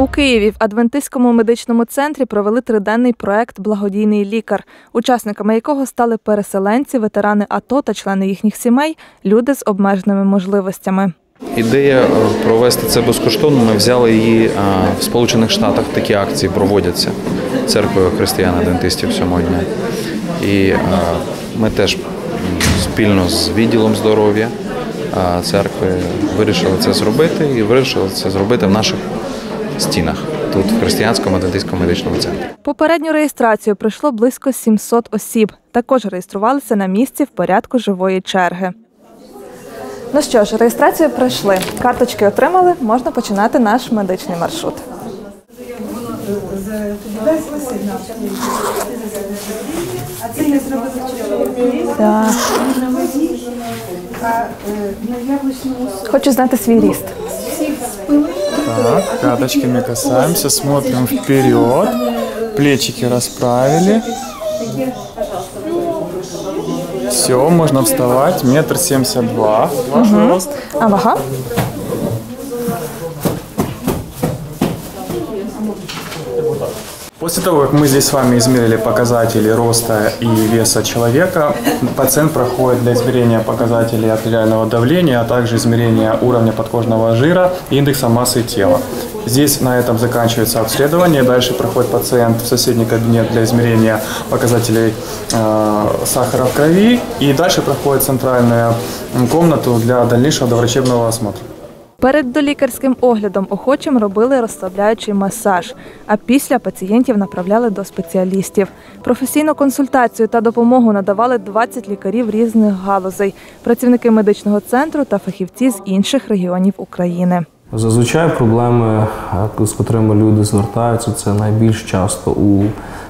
У Києві в Адвентистському медичному центрі провели триденний проект Благодійний лікар, учасниками якого стали переселенці, ветерани АТО та члени їхніх сімей, люди з обмеженими можливостями. Ідея е, провести це безкоштовно. Ми взяли її е, в Сполучених Штатах. Такі акції проводяться церквою християн-адвентистів сьомого дня. І е, ми теж спільно з відділом здоров'я церкви вирішили це зробити і вирішили це зробити в наших стінах тут, в християнському адвентистському медичному центрі. Попередню реєстрацію пройшло близько 700 осіб. Також реєструвалися на місці в порядку живої черги. Ну що ж, реєстрацію пройшли. Карточки отримали, можна починати наш медичний маршрут. Так. Хочу знати свій ріст. Так, пяточками касаемся, смотрим вперед. Плечики расправили. Все, можно вставать. Метр семьдесят два. Ваш рост. А После того, как мы здесь с вами измерили показатели роста и веса человека, пациент проходит для измерения показателей артериального давления, а также измерения уровня подкожного жира и индекса массы тела. Здесь на этом заканчивается обследование. Дальше проходит пациент в соседний кабинет для измерения показателей э, сахара в крови. И дальше проходит центральную комнату для дальнейшего доврачебного осмотра. Перед долікарським оглядом охочим робили розслабляючий масаж, а після пацієнтів направляли до спеціалістів. Професійну консультацію та допомогу надавали 20 лікарів різних галузей, працівники медичного центру та фахівці з інших регіонів України. Зазвичай проблеми, з котрими люди звертаються, це найбільш часто у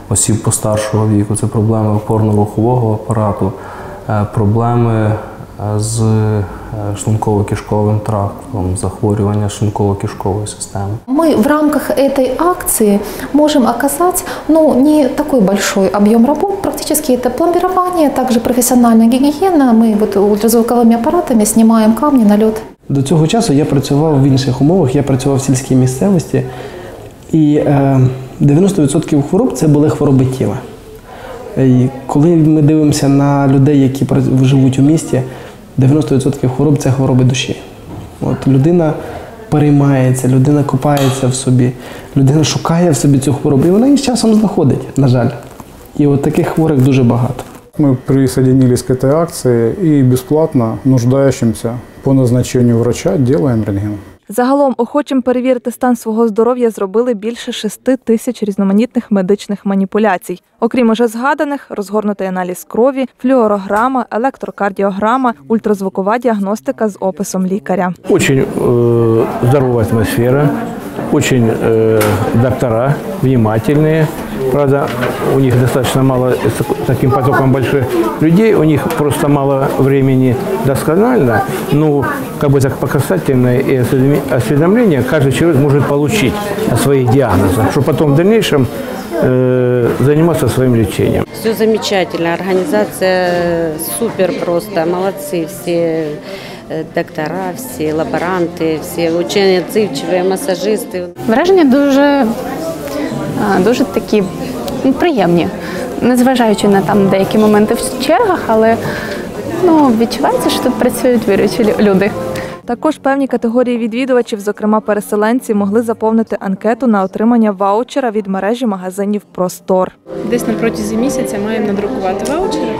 осіб постаршого віку. Це проблеми опорно-рухового апарату, е, проблеми з е, шлунково-кишковим трактом, захворювання шлунково-кишкової системи. Мы в рамках этой акции можем оказать ну, не такой большой объем работ. Практически это пломбирование, также профессиональная гигиена. Мы вот ультразвуковыми аппаратами снимаем камни, налет. До цього часу я працював в інших умовах, я працював в сільській місцевості, і е, 90% хвороб це були хвороби тіла. І коли ми дивимося на людей, які пра- живуть у місті, 90% хвороб це хвороби душі. От людина переймається, людина копається в собі, людина шукає в собі цю хворобу, і вона її з часом знаходить, на жаль. І от таких хворих дуже багато. Мы присоединились к этой акции и бесплатно нуждающимся по назначению врача делаем рентген. Загалом охочим перевірити стан свого здоров'я зробили більше шести тисяч різноманітних медичних маніпуляцій. Окрім уже згаданих, розгорнутий аналіз крові, флюорограма, електрокардіограма, ультразвукова діагностика з описом лікаря. Очень э, здоровая атмосфера, очень э, доктора внимательные. Правда, у них достаточно мало, с так- таким потоком больших людей, у них просто мало времени досконально, но как бы так по касательное и осведомление каждый человек может получить о своих диагнозах, чтобы потом в дальнейшем э, заниматься своим лечением. Все замечательно, организация супер просто, молодцы все э, доктора, все лаборанты, все очень отзывчивые, массажисты. Враження дуже, дуже такі ну, приємні, незважаючи на там деякі моменти в чергах, але ну, відчувається, що тут працюють віруючі люди. Також певні категорії відвідувачів, зокрема переселенці, могли заповнити анкету на отримання ваучера від мережі магазинів Простор. Десь на протязі місяця маємо надрукувати ваучери,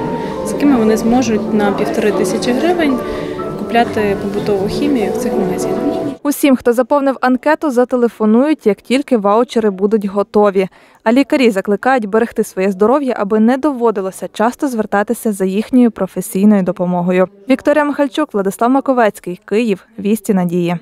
з якими вони зможуть на півтори тисячі гривень купляти побутову хімію в цих магазинах. Усім, хто заповнив анкету, зателефонують, як тільки ваучери будуть готові. А лікарі закликають берегти своє здоров'я, аби не доводилося часто звертатися за їхньою професійною допомогою. Вікторія Михальчук, Владислав Маковецький, Київ, Вісті Надії.